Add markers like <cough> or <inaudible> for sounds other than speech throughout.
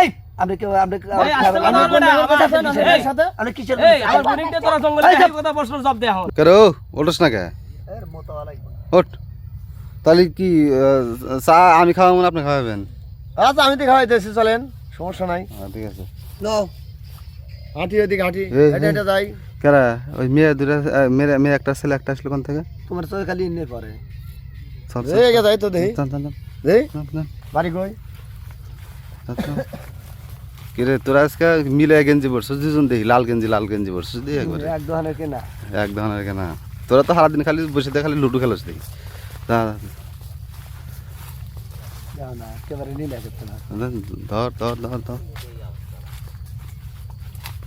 এই আপনি কেউ আপনি আপনি কিসের কেরো ওঠস না কে? ওঠ। তাহলে কি চা আমি খাওয়াবো না আপনি খাওয়াবেন? আচ্ছা আমি তো খাওয়াইতেছি চলেন সমস্যা নাই। হ্যাঁ, ঠিক আছে। হাঁটি ওদিকে হাঁটি। হেঁটে যাই। কেরা ওই মেয়ে দুটা মেয়ে মেয়ে একটা ছেলে একটা আসলো কোন থেকে? তোমার চোখে খালি ইন্নে পরে। এই যাই তো দেখি। চল, চল, চল, দেখি। চল, চল, বাড়ি কই? চল। কিরে তোরা আজকে মিলে গেঞ্জি পরছিস দুজন দেখি লাল গেঞ্জি লাল গেঞ্জি পরছিস দিয়ে একবারে। এক দোকানের কেনা। এক ধরনের কেনা। তোরা তো সারাদিন খালি বসে দেখ খালি লুডু খেলোস দেখি। ধর ধর ধর ধর।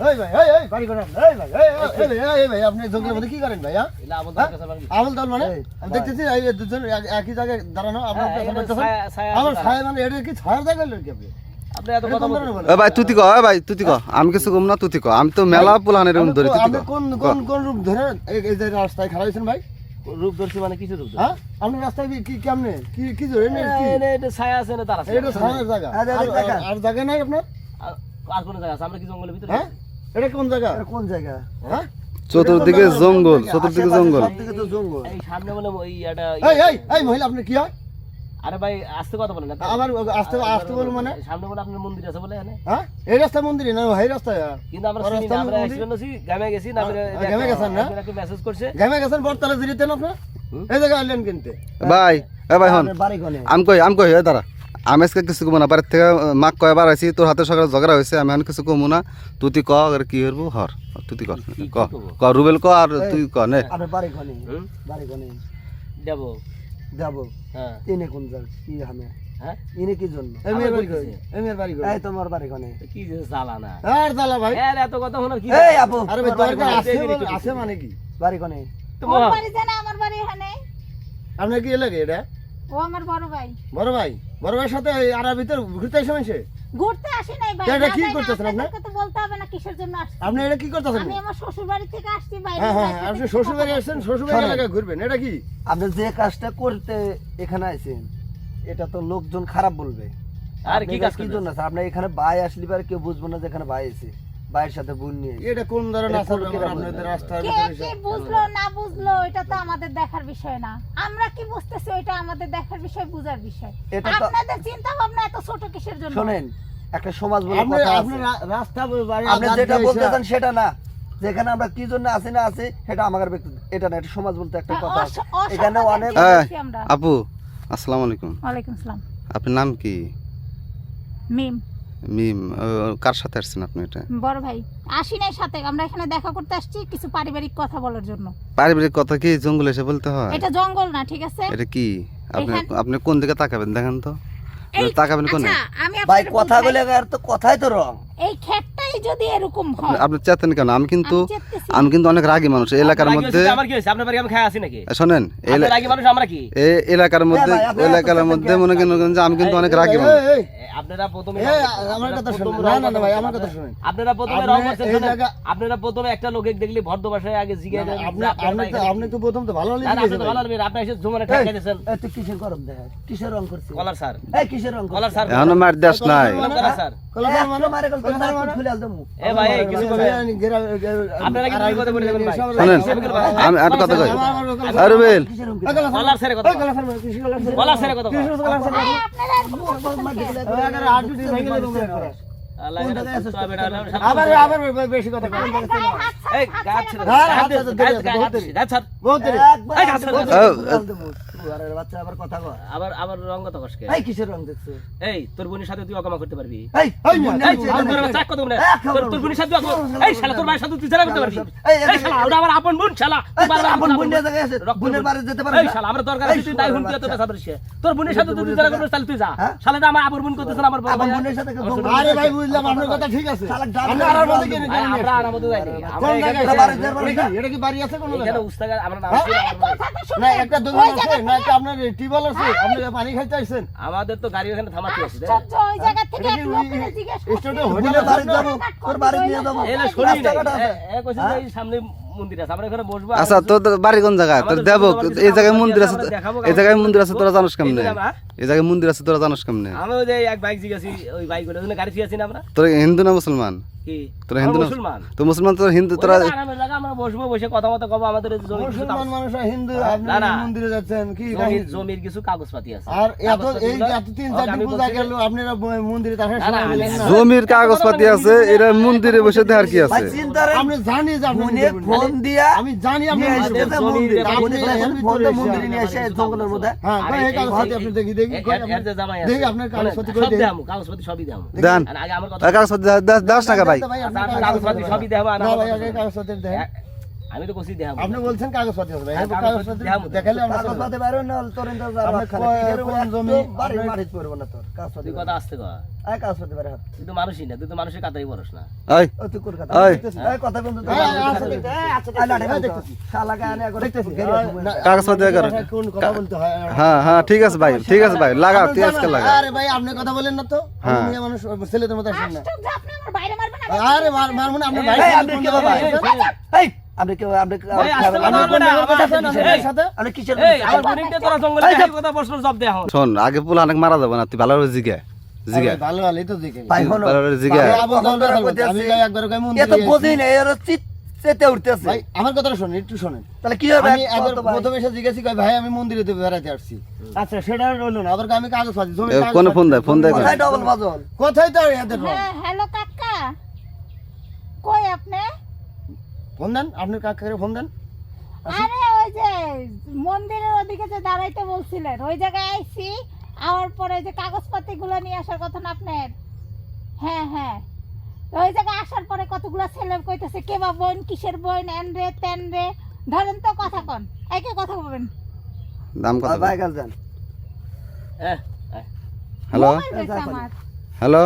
এই ভাই এই এই বাড়ি করেন এই ভাই এই এই, এই ভাই আপনি জঙ্গলের মধ্যে কি করেন ভাই হ্যাঁ? এলা আবল তোর কাছে বাকি আমল দল মানে? আমি দেখতেছি এই দুজন একই জায়গায় দাঁড়ানো আপনার হ্যাঁ, পেছনে এখানে পেছনে। ছায়া- ছায়া আমার ছায়া মানে এটা কি ছায়ার জায়গা হলো আপনি? আপনি এত এটা কথা কোন বলছেন? ধরনের বলেন? এ ভাই তুই ক এ ভাই তুই ক আমি কিছু কম না তুই ক আমি তো মেলা পোলান এরকম আপনি ধরি তুই কোন কোন কোন রূপ ধরে এই- এই যে রাস্তায় খারাপ হয়েছেন ভাই? রূপ ধরছি মানে কিছু রূপ হ্যাঁ? আপনি রাস্তায় কি- কি কেমনে? কি কি ধরে এটা ছায়া আছে না তার আছে। এটা জায়গা। আরে, জায়গা। নাই আপনার? আর আর কোন জায়গা আছে? আমরা কি জঙ্গলের ভিতরে হ্যাঁ? এটা কোন জায়গা? এটা কোন জায়গা? হ্যাঁ? চতুর্দিকে জঙ্গল চতুর্দিকে জঙ্গল। সব তো জঙ্গল। এই সামনে বলে ওই একটা এই এই এই মহিলা আপনি কি হয়? আরে ভাই আসতে কথা বলেন না। আমার আসতে আসতে বলুন মানে। সামনে বলে আপনার মন্দির আছে বলে এখানে। হ্যাঁ? এই রাস্তা মন্দিরে না কিন্তু আমরা আর চিনি না, আমরা অ্যাক্সিডেন্ট হয়েছি গ্রামে গেছি না গ্রামে গেছেন না? মেসেজ করছে। গ্রামে গেছেন বরতলা জিরিতেন এই কিনতে। ভাই এ ভাই হন আপনার বাড়ি কোনে? আমি কই আমি কই এ দাঁড়া। আমি আজকে কিছু কমো না বাড়ির থেকে মাক কয় বার আইছি তোর হাতে সকালে ঝগড়া হয়েছে আমি এখন কিছু কমো না। তুই তুই ক আর কি করব? হর তুই তুই ক ক রুবেল ক আর তুই ক নে। যাব। যাব। হ্যাঁ। কোন কি হামে? হ্যাঁ? ইনে কি জন্য? এই বাড়ি কই? বলতেছে। বাড়ি কই? এই তোমার বাড়ি কোনে কি যে জ্বালা না। আর জ্বালা ভাই। এর এত কথা হলো কি এই আপু আরে ভাই দরকার আছে আছে মানে কি? বাড়ি কোনে তোমার বাড়ি জানা আমার বাড়ি এখানে। আপনার কি লাগে এটা? ও আমার বড় ভাই। বড় ভাই? বড় ভাইয়ের সাথে এই ভিতর ঘুরতে আসে মানুষে? ঘুরতে আসি নাই ভাই এটা কি করতেছেন আপনি? তো বলতে হবে না কিসের জন্য আসছেন। আপনি এটা কি করতেছেন? আমি আমার শ্বশুর বাড়ি থেকে আসছি ভাই হ্যাঁ হ্যাঁ আপনি শ্বশুর বাড়ি আসছেন শ্বশুর বাড়ি। এলাকায় ঘুরবেন এটা কি? আপনি যে কাজটা করতে এখানে আইছেন এটা তো লোকজন খারাপ বলবে। আর কি কাজ কি জন্য? আছে? আপনার এখানে ভাই আসলি পারে কেউ বুঝব না যে এখানে ভাই আছে। ভাইয়ের সাথে বোন নিয়ে এটা কোন ধরনের এটা? আপনাদের কে বুঝলো না বুঝলো এটা তো আমাদের দেখার বিষয় না। আমরা কি বুঝতেছি ওইটা আমাদের দেখার বিষয় বুঝার বিষয়। আপনাদের চিন্তা ভাবনা এত ছোট কিসের জন্য? শোনেন একটা সমাজ বলে কথা আছে। রাস্তা বাড়ি আপনি যেটা দিয়ে বলতে এসে- চান সেটা না। যেখানে আমরা কি জন্য আছি না আছি সেটা আমার ব্যক্তি এটা না এটা সমাজ বলতে একটা কথা আছে। এখানে অনেক আমরা? আপু আসসালামু আলাইকুম। ওয়ালাইকুম আসসালাম আপনার নাম কি? মিম। মিম কার সাথে আসছেন আপনি এটা? বড় ভাই আসি নাই সাথে। আমরা এখানে দেখা করতে আসছি কিছু পারিবারিক কথা বলার জন্য। পারিবারিক কথা কি জঙ্গল এসে বলতে হয়? এটা জঙ্গল না ঠিক আছে? এটা কি? আপনি আপনি কোন দিকে তাকাবেন দেখেন তো? তাকাবেন কোনে? আচ্ছা ভাই কথা বলে আর তো কথাই তো রং। এই ক্ষেতটাই যদি এরকম হয় আপনি- আপনি চেতেন কেন? আমি কিন্তু আমি কিন্তু অনেক রাগী মানুষ এলাকার মধ্যে শোনেন এলাকার মধ্যে এলাকার মধ্যে মনে করেন যে আমি কিন্তু অনেক রাগী মানুষ আপনারা প্রথমে এই, আমার কথা প্রথম শুনুন। রং না, না, না, কথা ভাই, বলছেন। আমার কথা শুনুন। আপনারা প্রথমে আপনি রং করছেন এই শোনেন। জায়গা- আপনারা প্রথমে একটা লোকে দেখলি ভদ্র ভাষায় আগে জিজ্ঞাসা আপনি যে আপনারা আপনি তো কি? প্রথম তো ভালো না, না, আপনি লেগেছে তো ভালো লাগবে, আপনি এসে জমানে এই, দিয়েছেন কিসের গরম দেখা কিসের রং করছিস কলার স্যার এই কিসের রং কলার স্যার এখনও মার দেশ নাই কলার স্যার কলাকার মানে মারে গেল মানে খুলে আলদম এ ভাই কিছু আপনারা শোনেন আমি আর কথা কই? আরে বেল। আবার আবার বেশি কথা এই, গাছ গাছ গাছ- গাছ- গাছ ছাড়। বহুত দেরি। একবার এই, গাছ ছেড়ে দাও। ও, আরে বাচ্চা আবার কথা কয় আবার আবার রং কথা কসকে এই কিসের রং দেখছ এই তোর বোনের সাথে তুই অকামা করতে পারবি এই এই, বোন এই, নেই, তোর বোন বোনের নেই। চাক কত বলে? তোর তোর বোনের সাথে এই শালা তোর ভাইয়ের সাথে তুই ঝগড়া করতে পারবি এই, এই শালা ওটা আমার আপন বোন শালা আপন আমার বোন জায়গায় আছে, বোনের বাড়ি যেতে পারবি এই শালা আমার দরকার আছে তুই তাই শুয়োরের হুমকি এত বাচ্চা। পেশা তোর বোনের সাথে তুই ঝগড়া করতে তাহলে তুই যা? শালা আমার আপন বোন করতেছ আমার বড় বোনের সাথে কেউ আমার বোন- ছোট আরে ভাই বুঝলাম আপনার কথা ঠিক আছে শালা ডাব আপনি ডাব আড়ার মধ্যে ডাব কেন ভাই, নিয়ে আমরা আর আমাদের যাইনি আমরা এখানে বাড়ি এটা কি- বাড়ি আছে কোনো এখানে জায়গায়? আমরা নাম? ছিল এই, আমার ভাই। কথাটা না একটা দোকান আছে জায়গা একটা আপনার টিউবওয়েল আছে আপনি পানি খাইতে আইছেন। আমাদের তো গাড়ি ওখানে থামাতে আছে ওই জায়গা থেকে এক কি জিজ্ঞেস এই স্টোরে করছি। বাড়ি আছে তোর বাড়ি নিয়ে যাব। এলে শুনি। নাই রাস্তাঘাট আছে। এ কইছে এই সামনে মন্দির আছে আমরা এখানে বসবো। আচ্ছা তোর বাড়ি কোন জায়গায় তোর দেব তো এই জায়গায় মন্দির আছে এই জায়গায় মন্দির আছে তোরা জানিস কেমনে? এই জায়গায় মন্দির আছে তোরা জানোস কেমনে? আমি ওই যে এক বাইক জিজ্ঞাসি ওই বাইকগুলো ওখানে গাড়ি ফিরেছি না আমরা? তোরা হিন্দু না মুসলমান? কি? তোরা হিন্দু না মুসলমান। তো মুসলমান তোরা হিন্দু তোরা আমরা বসবো বসে কথা মতো কব আমাদের জমির মুসলমান কাগজ- মানুষ হিন্দু না। মন্দিরে যাচ্ছেন কি জমির কিছু কাগজপাতি আছে। আর এত এই এত তিন চারটি আমি পূজা গেল আপনারা মন্দিরে তার জমির কাগজপাতি আছে এরা মন্দিরে বসে দেখার কি আছে? চিন্তা জানি যে আপনি ফোন দিয়া আমি জানি আপনি মন্দিরে। আপনি ভিতরে মন্দিরে নিয়ে আমাদের জঙ্গলের মধ্যে। হ্যাঁ এই এই- কাগজপাতি আপনি দেখি দেখি। দেখি আপনার কাগজপত্র সব কই দেখি সবই দেখামু। দেন। আর আগে আমার কথা কাগজপত্র দাস না ভাই। আচ্ছা, কাগজপাতি কাগজপাতি দেখান। সবই দেখাবো, আর না আমার আমি তো কষি দেখাবো আপনি বলছেন ভাই হ্যাঁ, দেখালে আমরা কাগজ পাতে বাইরে না তোরেন তো যারা। কোন জমি? বাড়ি না তোর কাগজ পাতে। কথা আসতে কর। কাগজ পাতে বাইরে হাত। তুই তো মানুষই না তুই তো মানুষের কাতাই বরস না। ও তুই কোন কথা? এই। কথা বলতে তো আচ্ছা। দেখতেছি, আচ্ছা, আয় দেখতেছি, করো। কোন কথা বলতে হয়? হ্যাঁ হ্যাঁ ঠিক আছে ভাই ঠিক আছে ভাই তুই আজকে লাগা আরে ভাই আপনি কথা বলেন না তো। হ্যাঁ। আমি মানুষ ছেলেদের মতো আসেন না। আশ্চর্য, আপনি আমার বাইরে মারবেন আরে মার মারবো না আপনি ভাই আপনি কে বাবা? এই, আমার- আমার শোন। আগে পোলা অনেক মারা যাবে না তুই ভালো জিগা। কথা আমার শোনেন একটু শোনেন। তাহলে কি হবে? আমি? প্রথমে এসে জিজ্ঞাসি কই ভাই আমি মন্দিরে তো বেড়াতে আসছি। আচ্ছা সেটা রইল না। আবার আমি কাগজ পাচ্ছি জমি এ, কাগজ কোনে। ফোন দেয়, ফোন দেয় কোথায় ডবল বাজল। কোথায় তো এদের রং? হ্যালো কাকা। কই আপনি? ফোন দেন আপনি কাকাকে ফোন দেন? আরে ওই যে মন্দিরের ওদিকে যে দাঁড়াইতে বলছিলেন ওই জায়গায় আইছি আওয়ার পরে ওই যে কাগজপাতি গুলো নিয়ে আসার কথা না আপনার? হ্যাঁ হ্যাঁ। ওই জায়গায় আসার পরে কতগুলো ছেলে কইতেছে কে বা বোন কিসের বোন এন রে তেন রে? ধরেন তো কথা কন একে কথা বলবেন। দাম কত? ভাই হ্যাঁ হ্যাঁ। হ্যালো? আমার। হ্যালো?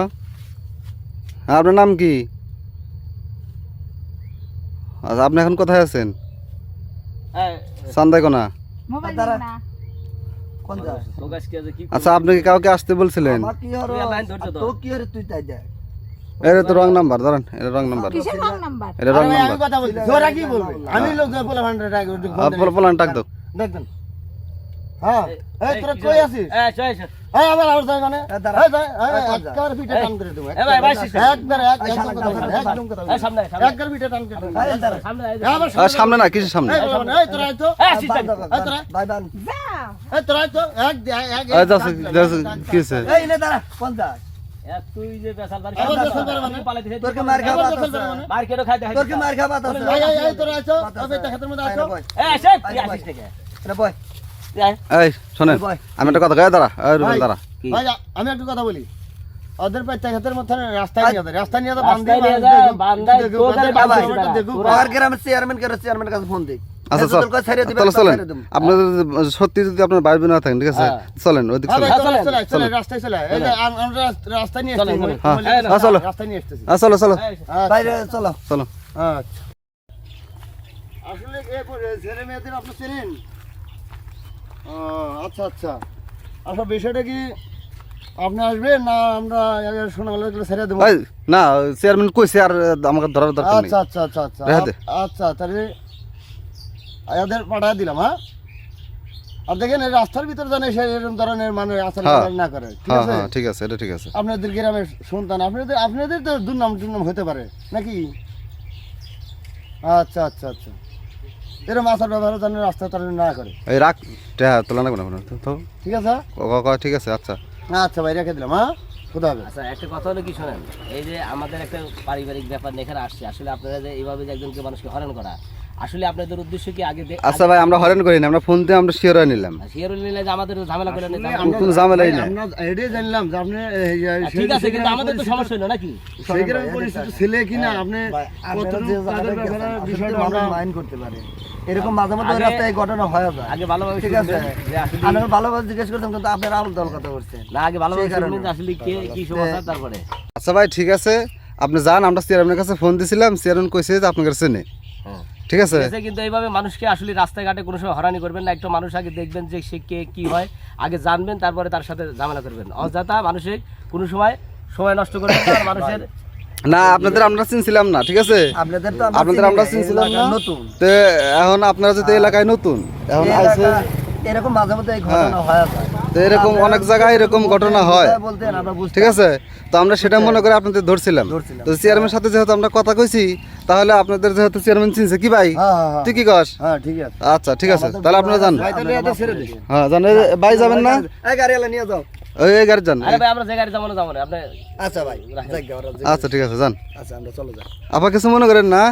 হ্যাঁ আপনার নাম কি? আচ্ছা আপনি এখন কোথায় আছেন? সান্দাইকোনা? দাঁড়া। না। কোন যা প্রকাশ কি আছে কি আচ্ছা আপনি কি কাউকে আসতে বলছিলেন? আমার কি হলো তুই লাইন ধরছো তো। তো কি হরে তুই তাই দেখ? এটা তো রং নাম্বার ধরেন এটা রং নাম্বার। কিসের রং নাম্বার? এটা রং নাম্বার। কথা বলছি। জোরা কি বলবে? আমি লোক পোলান দাও। দেখবেন। হ্যাঁ। এই তোরা কই আছিস? হ্যাঁ চল চল। এই আবার আবার যাই মানে। এই যাই যা? একবার পিঠে টান করে দেবো এ ভাই ভাই একবার এক একদম সামনে, কথা সামনে, এই। সামনে সামনে। একবার পিঠে টান করে দেবো। সামনে যে- আর সামনে। না কিসের সামনে। এই তোরা আয় তো। এই দাও, এই, তোরা। ভাই বান যাও এই তোরা আয় তো। এক এক এই যাচ্ছে যাচ্ছে কি হয়েছে? এই নে দাঁড়া কোন যা। এ, তুই যে বেসাল বাড়ি আবার খাওয়া বেসাল বাড়ি দাওয়া, মানে? মার খাওয়া কি? এই, শোনেন আমি একটা কথা গায়ে দাঁড়া এই রুবেল দাঁড়া। ভাই আমি একটু কথা বলি। ওদের খেতের মধ্যে রাস্তায় নিয়ে যাবে রাস্তায় নিয়ে যাবে আমার গ্রামের চেয়ারম্যান করে চেয়ারম্যানের কাছে ফোন দিই আচ্ছা চল চলেন। যদি সত্যি যদি আপনার বাইরে না থাকেন ঠিক আছে? হ্যাঁ। চলেন ওইদিক হ্যাঁ ভাই, চলেন চলেন, চলে, চলে, চলে, চলেন। রাস্তায় চলে আয়। এই যে আম- আমরা রাস্ত- নিয়ে চলেন, হ্যাঁ, হ্যাঁ, চলো। রাস্তায় নিয়ে এসেছি। হ্যাঁ চলো চলো। আচ্ছা, বাইরে চলো। চলো। আচ্ছা। আসলে ছেলে মেয়েদের আপনি চেনেন? আচ্ছা আচ্ছা। আচ্ছা বিষয়টা কি আপনি আসবেন না আমরা ছেড়ে দেবো? না চেয়ারম্যান কইছে আর আমাকে ধরার দরকার নেই। আচ্ছা আচ্ছা আচ্ছা আচ্ছা। আচ্ছা তাহলে এদের পাঠায় দিলাম হ্যাঁ? আর দেখেন এই রাস্তার ভিতরে জানে সে এরকম ধরনের মানে আচরণ হ্যাঁ। না করে ঠিক হ্যাঁ আছে? হ্যাঁ ঠিক আছে এটা ঠিক আছে। আপনাদের গ্রামের সন্তান আপনাদের আপনাদের তো দুর্নাম টুর্নাম হতে পারে নাকি? আচ্ছা আচ্ছা আচ্ছা। এরকম আচার ব্যবহার যেন রাস্তা তারা না করে। এই রাখ তোলা না কোনো। তো ঠিক আছে? ঠিক আছে আচ্ছা। আচ্ছা ভাই রেখে দিলাম হ্যাঁ? হবে? আচ্ছা একটা কথা হলো কি শোনেন এই যে আমাদের একটা পারিবারিক ব্যাপার এখানে আসছে আসলে আপনারা যে এইভাবে যে একজনকে মানুষকে হরণ করা আসলে আপনাদের উদ্দেশ্য কি আগে আচ্ছা ভাই আমরা হরেন করি না আমরা ফোন দিয়ে আমরা শিওর হয়ে নিলাম। নিলে আমাদের ঝামেলা করে আমরা- কোনো ঝামেলাই নাই। আমরা এটাই জানলাম যে আপনি এই যে আর সেই- ঠিক আছে কিন্তু আমাদের তো সমস্যা হলো নাকি? সেই পরিস্থিতি ছেলে কিনা আপনি ভাই, আপনারা কতটুকু যে তাদের জায়গাটায় ব্যাপারে গেছেন, আসলে বিষয়টা আমরা- মাইন্ড করতে পারে। এরকম মাঝে মাঝে রাস্তায় ঘটনা হয়ে যায়। আগে ভালোভাবে ঠিক আছে? আমি ভালোভাবে জিজ্ঞেস করতাম কিন্তু আপনারা আউল দল কথা বলছেন না আগে ভালোভাবে কারণে। আসলে কে কি সমস্যা তারপরে। আচ্ছা ভাই ঠিক আছে। আপনি যান আমরা চেয়ারম্যানের কাছে ফোন দিছিলাম। চেয়ারম্যান কইছে যে আপনার কাছে চেনে হ্যাঁ। ঠিক আছে? ঠিক আছে, কিন্তু এইভাবে মানুষকে আসলে রাস্তাঘাটে কোনো সময় হরানি করবেন না। একটা মানুষ আগে দেখবেন যে সে কে কি হয়। আগে জানবেন তারপরে তার সাথে ঝামেলা করবেন। অযথা মানুষের কোনো সময় সময় নষ্ট করবেন <laughs> মানুষের না আপনাদের আমরা চিনছিলাম না ঠিক আছে? আপনাদের তো আপনাদের আমরা চিনছিলাম না। নতুন। তো এখন আপনারা যদি এলাকায় নতুন এখন আইছে এরকম মাঝে মধ্যে ঘটনা হ্যাঁ। হয়ে তো এরকম অনেক জায়গায় এরকম ঘটনা হয়। ঠিক আছে? তো আমরা সেটা মনে করে আপনাদের ধরছিলাম। তো চেয়ারম্যানের সাথে যেহেতু আমরা কথা কইছি তাহলে আপনাদের যেহেতু চেয়ারম্যান চিনছে কি ভাই? হ্যাঁ হ্যাঁ হ্যাঁ। তুই কি কস? হ্যাঁ আচ্ছা ঠিক আছে। তাহলে আপনারা যান। হ্যাঁ ভাই যাবেন না? গাড়িওয়ালা নিয়ে যাও। ওই এই গাড়ি যান। আরে ভাই আমরা যে গাড়ি যাব না যাব না। আপনি আচ্ছা ভাই আচ্ছা ঠিক আছে যান। আচ্ছা আমরা চলো যাই। আপা কিছু মনে করেন না?